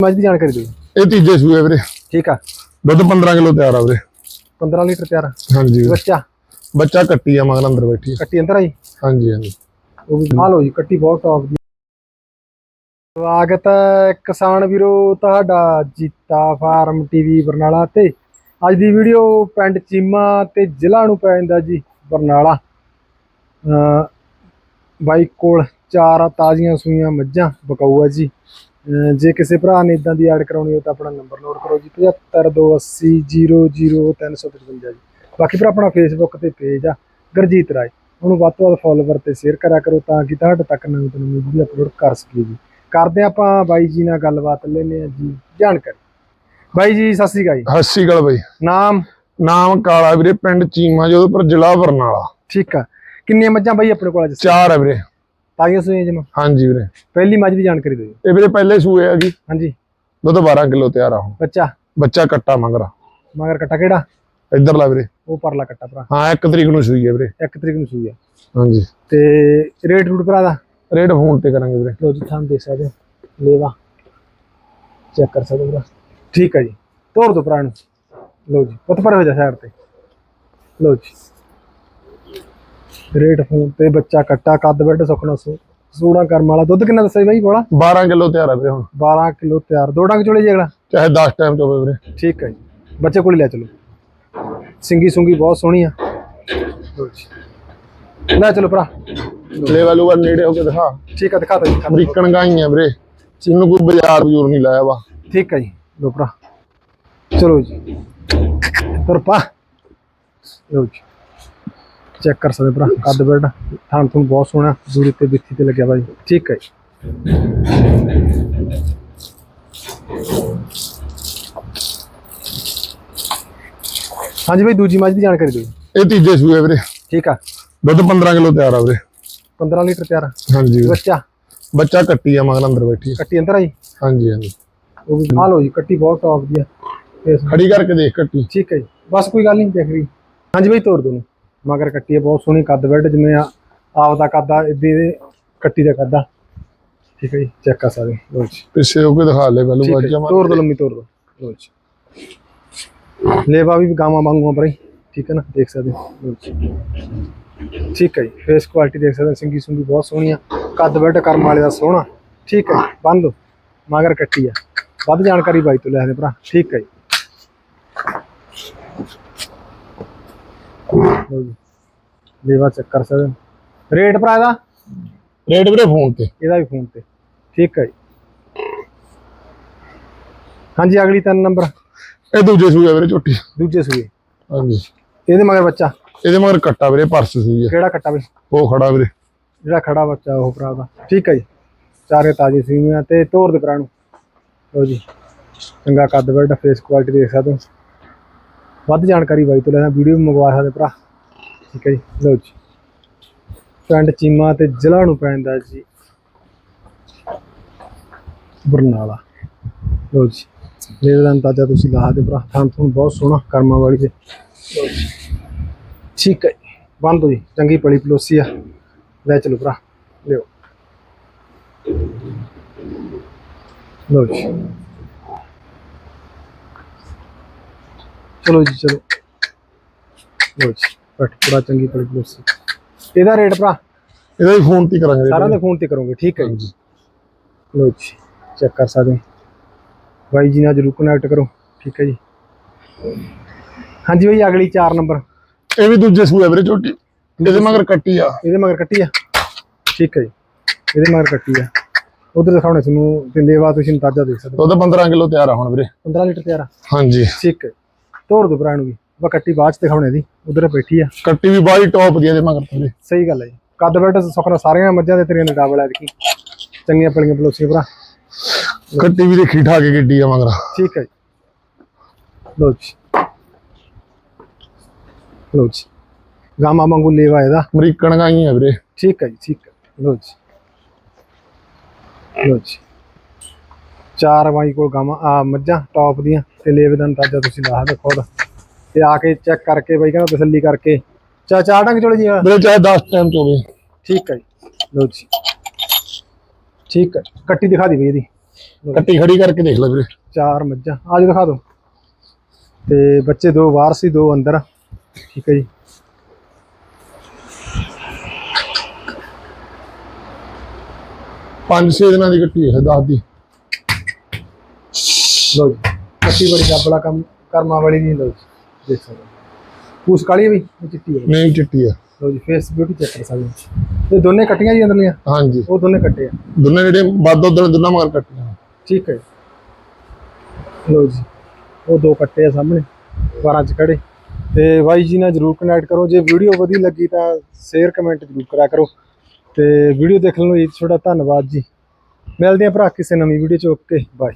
ਮੱਝ ਦੀ ਜਾਣਕਾਰੀ ਦਿਓ। ਇਹ ਤੀਜੇ ਸੂਏ ਵੀਰੇ। ਠੀਕ ਆ। ਦੁੱਧ 15 ਕਿਲੋ ਤਿਆਰ ਆ ਵੀਰੇ। 15 ਲੀਟਰ ਤਿਆਰ ਆ। ਹਾਂਜੀ ਵੀਰੇ। ਬੱਚਾ? ਬੱਚਾ ਕੱਟੀ ਆ ਮਗਰ ਅੰਦਰ ਬੈਠੀ ਆ। ਕੱਟੀ ਅੰਦਰ ਆਈ? ਹਾਂਜੀ ਹਾਂਜੀ। ਉਹ ਵੀ ਆ ਲਓ ਜੀ ਕੱਟੀ ਬਹੁਤ ਟੌਪ ਦੀ ਸਵਾਗਤ ਹੈ ਕਿਸਾਨ ਵੀਰੋ ਤੁਹਾਡਾ ਜੀਤਾ ਫਾਰਮ ਟੀਵੀ ਬਰਨਾਲਾ ਤੇ। ਅੱਜ ਦੀ ਵੀਡੀਓ ਪਿੰਡ ਚੀਮਾ ਤੇ ਜ਼ਿਲ੍ਹਾ ਨੂੰ ਪੈ ਜਾਂਦਾ ਜੀ ਬਰਨਾਲਾ। ਅ ਬਾਈ ਕੋਲ ਚਾਰ ਤਾਜ਼ੀਆਂ ਸੂਈਆਂ ਮੱਝਾਂ ਬਕਾਊ ਆ ਜੀ। ਜੇ ਕਿਸੇ ਭਰਾ ਨੇ ਇਦਾਂ ਦੀ ਐਡ ਕਰਾਉਣੀ ਹੋ ਤਾਂ ਆਪਣਾ ਨੰਬਰ ਨੋਟ ਕਰੋ ਜੀ 7528000355 ਜੀ। ਬਾਕੀ ਫਿਰ ਆਪਣਾ ਫੇਸਬੁੱਕ ਤੇ ਪੇਜ ਆ ਗੁਰਜੀਤ ਰਾਏ। ਉਹਨੂੰ ਵੱਧ ਤੋਂ ਵੱਧ ਫੋਲੋਵਰ ਤੇ ਸ਼ੇਅਰ ਕਰਿਆ ਕਰੋ ਤਾਂ ਕਿ ਤੁਹਾਡੇ ਤੱਕ ਨਵੀਂ ਤੋਂ ਨਵੀਂ ਵੀਡੀਓ ਅਪਲੋਡ ਕਰ ਸਕੀਏ ਜੀ। ਕਰਦੇ ਆਪਾਂ ਬਾਈ ਜੀ ਨਾਲ ਗੱਲਬਾਤ ਲੈਨੇ ਆ ਜੀ ਜਾਣਕਾਰੀ। ਬਾਈ ਜੀ ਸਤਿ ਸ੍ਰੀ ਅਕਾਲ ਜੀ। ਹੱਸੀ ਗਲ ਬਈ। ਨਾਮ? ਨਾਮ ਕਾਲਾ ਵੀਰੇ ਪਿੰਡ ਚੀਮਾ ਜਦੋਂ ਪਰ ਜ਼ਿਲ੍ਹਾ ਬਰਨਾਲਾ। ਠੀਕ ਆ। ਕਿੰਨੀਆਂ ਮੱਝਾਂ ਬਾਈ ਆਪਣੇ ਕੋਲ ਅੱਜ? ਚਾਰ ਆ ਵੀਰੇ। ਤਾਜ਼ੀਆਂ ਸੂਈਆਂ ਜਮਾ ਹਾਂਜੀ ਵੀਰੇ। ਪਹਿਲੀ ਮੱਝ ਦੀ ਜਾਣਕਾਰੀ ਦਿਓ ਇਹ ਵੀਰੇ ਪਹਿਲੇ ਸੂਏ ਆ ਜੀ। ਹਾਂਜੀ। ਦੁੱਧ 12 ਕਿਲੋ ਤਿਆਰ ਆ ਹੁਣ। ਬੱਚਾ? ਬੱਚਾ ਕੱਟਾ ਮੰਗਰਾ ਮਗਰ ਕੱਟਾ ਕਿਹੜਾ? ਇੱਧਰਲਾ ਵੀਰੇ। ਉਹ ਪਰਲਾ ਕੱਟਾ ਭਰਾ। ਹਾਂ ਇੱਕ ਤਰੀਕ ਨੂੰ ਸੂਈ ਹੈ ਵੀਰੇ। ਇੱਕ ਤਰੀਕ ਨੂੰ ਸੂਈ ਆ। ਹਾਂਜੀ। ਤੇ ਰੇਟ ਰੂਟ ਭਰਾ ਦਾ? ਰੇਟ ਫੋਨ ਤੇ ਕਰਾਂਗੇ ਵੀਰੇ। ਲੋ ਜੀ ਥਾਂ ਦੇਖ ਸਕਦੇ ਹੋ। ਲੇਵਾ। ਚੈੱਕ ਕਰ ਸਕਦੇ ਹੋ ਭਰਾ। ਠੀਕ ਹੈ ਜੀ। ਤੋੜ ਦੋ ਭਰਾ ਨੂੰ। ਲੋ ਜੀ ਪੁੱਤ ਪਰ ਹੋ ਜਾ ਸਾਈਡ ਤੇ। ਲੋ ਜੀ। ਰੇਟ ਫੋਨ ਤੇ ਬੱਚਾ ਕੱਟਾ ਕੱਦ ਬੈੱਡ ਸੁਖਣਾ ਸੋ। ਸੂੜਾ ਕਰਮ ਵਾਲਾ ਦੁੱਧ ਕਿੰਨਾ ਦੱਸਿਆ ਬਾਈ ਬੋਲਾ 12 ਕਿਲੋ ਤਿਆਰ ਆ ਵੀਰੇ ਹੁਣ। 12 ਕਿਲੋ ਤਿਆਰ। ਦੋ ਡੰਗ ਚੋਲੇ ਜੀ ਅਗਲਾ? ਚਾਹੇ 10 ਟਾਈਮ ਚ ਹੋਵੇ ਵੀਰੇ। ਠੀਕ ਹੈ ਜੀ। ਬੱਚੇ ਕੋਲ ਲੈ ਚਲੋ। ਸਿੰਗੀ ਸੁੰਗੀ ਬਹੁਤ ਸੋਹਣੀ ਆ। ਲੈ ਚਲੋ ਭਰਾ। ਲੈਵਲ ਉਹ ਨੇੜੇ ਹੋ ਕੇ ਦਿਖਾ। ਠੀਕ ਆ ਦਿਖਾ ਤਾ ਜੀ। ਅਮਰੀਕਨ ਗਾਈਆਂ ਵੀਰੇ। ਇਹਨੂੰ ਕੋਈ ਬਾਜ਼ਾਰ ਬਜੂਰ ਨਹੀਂ ਲਾਇਆ ਵਾ। ਠੀਕ ਹੈ ਜੀ। ਲੋ ਭਰਾ। ਚਲੋ ਜੀ। ਤੁਰਪਾ ਲੋ ਜੀ। ਚੈੱਕ ਕਰ ਸਕਦੇ ਭਰਾ ਕੱਦ ਬੈਡ ਥਾਂ ਤੁਹਾਨੂੰ ਬਹੁਤ ਸੋਹਣਾ ਦੂਰੀ ਤੇ ਬਿੱਥੀ ਤੇ ਲੱਗਿਆ ਬਾਈ ਠੀਕ ਹੈ ਹਾਂਜੀ ਬਾਈ ਦੂਜੀ ਮੱਝ ਦੀ ਜਾਣਕਾਰੀ ਦਿਓ। ਇਹ ਤੀਜੇ ਸੂਏ ਵੀਰੇ। ਠੀਕ ਆ। ਦੁੱਧ 15 ਕਿਲੋ ਤਿਆਰ ਆ ਵੀਰੇ। 15 ਲੀਟਰ ਤਿਆਰ ਆ। ਹਾਂਜੀ। ਬੱਚਾ? ਬੱਚਾ ਕੱਟੀ ਆ ਮਗਰ ਅੰਦਰ ਬੈਠੀ ਆ। ਕੱਟੀ ਅੰਦਰ ਆਈ ਹਾਂਜੀ ਹਾਂਜੀ। ਉਹ ਵੀ ਲਓ ਜੀ ਕੱਟੀ ਬਹੁਤ ਟੌਪ ਦੀ ਆ। ਖੜੀ ਕਰਕੇ ਦੇਖ ਕੱਟੀ। ਠੀਕ ਹੈ ਜੀ। ਬਸ ਕੋਈ ਗੱਲ ਨਹੀਂ ਦੇਖ ਰਹੀ ਹਾਂਜੀ ਬਈ ਤੋਰ ਦੋ ਨੂੰ ਮਗਰ ਕੱਟੀ ਹੈ ਬਹੁਤ ਸੋਹਣੀ ਕੱਦ ਬੈੱਡ ਜਿਵੇਂ ਆ ਆਪ ਦਾ ਕੱਦਾ ਇਦਾਂ ਦੇ ਕੱਟੀ ਦਾ ਕੱਦਾ ਠੀਕ ਹੈ ਜੀ ਚੈੱਕ ਕਰ ਸਕਦੇ। ਲਓ ਜੀ। ਪਿੱਛੇ ਹੋ ਕੇ ਦਿਖਾ ਲੈ ਪਹਿਲੂ ਜੀ, ਬਾਜਾ ਤੋਰ ਦੋ ਲੰਮੀ ਤੋਰ ਦੋ। ਲਓ ਜੀ। ਲੇਵਾ ਵੀ ਗਾਵਾਂ ਵਾਂਗੂ ਬਈ ਠੀਕ ਹੈ ਨਾ ਦੇਖ ਸਕਦੇ ਲਓ ਜੀ। ਠੀਕ ਹੈ ਜੀ ਫੇਸ ਕੁਆਲਿਟੀ ਦੇਖ ਸਕਦੇ ਸਿੰਗੀ ਸੁੰਗੀ ਬਹੁਤ ਸੋਹਣੀ ਆ ਕੱਦ ਬੈੱਡ ਕਰਮ ਵਾਲੇ ਦਾ ਸੋਹਣਾ। ਠੀਕ ਹੈ ਬੰਦ ਮਗਰ ਕੱਟੀ ਆ। ਵੱਧ ਜਾਣਕਾਰੀ ਬਾਈ ਤੋਂ ਲੈ ਸਕਦੇ ਭਰਾ। ਠੀਕ ਹੈ ਜੀ। ਲਓ ਜੀ। ਲੇਵਾ ਚੈੱਕ ਕਰ ਸਕਦੇ। ਰੇਟ ਭਰਾ ਇਹਦਾ? ਰੇਟ ਵੀਰੇ ਫੋਨ ਤੇ। ਇਹਦਾ ਵੀ ਫੋਨ ਤੇ। ਠੀਕ ਹੈ ਜੀ। ਹਾਂਜੀ ਅਗਲੀ ਤਿੰਨ ਨੰਬਰ। ਇਹ ਦੂਜੇ ਸੂਏ ਵੀਰੇ ਝੋਟੀ। ਦੂਜੇ ਸੂਏ। ਹਾਂਜੀ। ਇਹਦੇ ਮਗਰ ਬੱਚਾ? ਇਹਦੇ ਮਗਰ ਕੱਟਾ ਵੀਰੇ ਪਰਸ ਆ। ਕਿਹੜਾ ਕੱਟਾ ਬਈ ਉਹ ਖੜਾ ਵੀਰੇ। ਜਿਹੜਾ ਖੜਾ ਬੱਚਾ ਉਹ ਭਰਾ ਦਾ। ਠੀਕ ਹੈ ਜੀ। ਚਾਰੇ ਤਾਜ਼ੀ ਸੂਈਆਂ ਤੇ ਤੋਰ ਦੇ ਭਰਾ ਨੂੰ। ਲਓ ਜੀ। ਚੰਗਾ ਕੱਦ ਬੈਡ ਫੇਸ ਕੁਆਲਿਟੀ ਦੇਖ ਸਕਦੇ ਹੋ। ਵੱਧ ਜਾਣਕਾਰੀ ਬਾਈ ਤੋਂ ਲੈਣਾ, ਵੀਡੀਓ ਵੀ ਮੰਗਵਾ ਸਕਦੇ ਭਰਾ। ਠੀਕ ਹੈ ਜੀ, ਲਓ ਜੀ। ਪਿੰਡ ਚੀਮਾ ਤੇ ਜ਼ਿਲ੍ਹਾ ਨੂੰ ਪੈਂਦਾ ਜੀ। ਬਰਨਾਲਾ। ਲਓ ਜੀ ਲੈ ਅੰਦਾਜ਼ਾ ਤੁਸੀਂ ਲਾ ਦੇ ਭਰਾ। ਥਾਂ ਤੁਹਾਨੂੰ ਬਹੁਤ ਸੋਹਣਾ ਕਰਮਾਂ ਵਾਲੀ ਤੇ। ਠੀਕ ਹੈ ਜੀ। ਬੰਦ ਜੀ, ਚੰਗੀ ਪਲੀ ਪਲੋਸੀ ਆ। ਲੈ ਚਲੋ ਭਰਾ, ਲਿਓ। ਲਓ ਜੀ। ਚਲੋ ਜੀ ਚਲੋ। ਲਓ ਜੀ ਪਟ ਪੂਰਾ ਚੰਗੀ ਪਲੀ ਪਲੋਸੀ ਇਹਦਾ ਰੇਟ ਭਰਾ? ਇਹਦਾ ਵੀ ਫੋਨ ਤੇ ਕਰਾਂਗੇ। ਸਾਰਿਆਂ ਦੇ ਫੋਨ ਤੇ ਕਰੋਗੇ ਠੀਕ ਹੈ ਜੀ। ਲਓ ਜੀ ਚੈੱਕ ਕਰ ਸਕਦੇ ਬਾਈ ਜੀ ਨਾਲ ਜਰੂਰ ਕਨੈਕਟ ਕਰੋ ਠੀਕ ਹੈ ਜੀ। ਹਾਂਜੀ ਬਾਈ ਅਗਲੀ 4 ਨੰਬਰ। ਇਹ ਵੀ ਦੂਜੇ ਸੂਏ ਵੀਰੇ ਝੋਟੀ ਇਹਦੇ ਮਗਰ ਕੱਟੀ ਆ। ਇਹਦੇ ਮਗਰ ਕੱਟੀ ਆ? ਠੀਕ ਹੈ ਜੀ। ਇਹਦੇ ਮਗਰ ਕੱਟੀ ਆ। ਉਧਰ ਦਿਖਾਉਣੇ ਤੁਹਾਨੂੰ ਤੇ ਲੇਵਾ ਤੁਸੀਂ ਅੰਦਾਜ਼ਾ ਦੇਖ ਸਕਦੇ ਹੋ। ਉਹਦਾ 15 ਕਿਲੋ ਤਿਆਰ ਆ ਹੁਣ ਵੀਰੇ। 15 ਲੀਟਰ ਤਿਆਰ ਆ? ਹਾਂਜੀ। ਠੀਕ ਹੈ ਤੋੜ ਦੋ ਭਰਾ ਨੂੰ ਵੀ। ਬਾ ਕੱਟੀ ਬਾਅਦ ਚ ਦਿਖਾਉਣੇ ਦੀ ਉਧਰ ਬੈਠੀ ਆ। ਕੱਟੀ ਵੀ ਬਾਹਲੀ ਟੌਪ ਦੀ ਆ ਇਹਦੇ ਮਗਰ ਵੀਰੇ ਸਹੀ ਗੱਲ ਹੈ ਜੀ। ਕੱਦ ਬੈਠ ਸੁਖਣਾ ਸਾਰੀਆਂ ਮੱਝਾਂ ਦੇ ਤੇਰੀਆਂ ਦੇ ਡਬਲ ਐ ਦੇਖੀ ਚੰਗੀਆਂ ਪਲੀਆਂ ਪਲੋਸੀਆਂ ਭਰਾ। ਕੱਟੀ ਵੀ ਦੇਖੀ ਠਾ ਕੇ ਗੱਡੀ ਆ ਮਗਰ। ਠੀਕ ਹੈ ਜੀ। ਜੀ। ਗਾਮਾ ਵਾਂਗੂ ਲੇਵਾ ਇਹਦਾ। ਅਮਰੀਕਨ ਗਾਈਆਂ ਵੀਰੇ। ਠੀਕ ਹੈ ਜੀ ਠੀਕ ਹੈ ਲਓ ਜੀ। ਚਾਰ ਬਾਈ ਕੋਲ ਗਾਵਾਂ ਆ ਮੱਝਾਂ ਟੌਪ ਦੀਆਂ। ਤੇ ਲੇਵੇ ਦਾ ਅੰਦਾਜ਼ਾ ਤੁਸੀਂ ਲਾ ਸਕਦੇ ਖੁਦ ਤੇ ਆ ਕੇ ਚੈੱਕ ਕਰਕੇ ਬਾਈ ਕਹਿੰਦਾ ਤਸੱਲੀ ਕਰਕੇ। ਚਾ ਚਾਰ ਡੰਗ ਚੋਲੇ ਜੀ ਆ। ਵੀਰੇ ਚਾਹੇ 10 ਟਾਈਮ ਚ ਹੋਵੇ ਠੀਕ ਹੈ ਜੀ। ਲਓ ਜੀ। ਠੀਕ ਹੈ ਕੱਟੀ ਦਿਖਾ ਦੀ ਬਈ ਇਹਦੀ। ਕੱਟੀ ਖੜੀ ਕਰਕੇ ਦੇਖ ਲਓ ਵੀਰੇ। ਚਾਰ ਮੱਝਾਂ। ਆਜੋ ਦਿਖਾ ਦਿਓ। ਤੇ ਬੱਚੇ ਦੋ ਬਾਹਰ ਸੀ ਦੋ ਅੰਦਰ। ਆ। ਠੀਕ ਹੈ ਜੀ। ਪੰਜ ਛੇ ਦਿਨਾਂ ਦੀ ਕੱਟੀ ਹੈ ਦੱਸ ਦੀ। ਲੋ ਜੀ। ਕੱਟੀ ਬੜੀ ਡੱਬਲਾ ਕੰਮ ਕਰਮਾ ਵਾਲੀ ਨਹੀਂ ਲੋ ਦੇਖ ਸਕਦੇ। ਪੂਛ ਕਾਲੀ ਵੀ ਇਹ ਚਿੱਟੀ ਹੈ। ਨਹੀਂ ਚਿੱਟੀ ਆ ਲੋ ਜੀ ਫੇਸ ਬਿਊਟੀ ਚੈੱਕ ਕਰ ਸਕਦੇ ਹੋ। ਇਹ ਦੋਨੇ ਕੱਟੀਆਂ ਜੀ ਅੰਦਰਲੀਆਂ? ਹਾਂਜੀ। ਉਹ ਦੋਨੇ ਕੱਟੇ ਆ। ਦੋਨੇ ਜਿਹੜੇ ਵੱਧ ਉਧਰ ਦੋਨਾਂ ਮਗਰ ਕੱਟੀਆਂ। ਠੀਕ ਹੈ ਲੋ ਜੀ ਉਹ ਦੋ ਕੱਟੇ ਆ ਸਾਹਮਣੇ 12 ਚ ਖੜੇ। ਤੇ ਬਾਈ ਜੀ ਨਾਲ ਜਰੂਰ ਕਨੈਕਟ ਕਰੋ। ਜੇ ਵੀਡੀਓ ਵਧੀਆ ਲੱਗੀ ਤਾਂ ਸ਼ੇਅਰ ਕਮੈਂਟ ਜਰੂਰ ਕਰਿਆ ਕਰੋ। ਤੇ ਵੀਡੀਓ ਦੇਖਣ ਲਈ ਤੁਹਾਡਾ ਧੰਨਵਾਦ ਜੀ। ਮਿਲਦੇ ਆ ਭਰਾ ਕਿਸੇ ਨਵੀਂ ਵੀਡੀਓ ਚ। Okay bye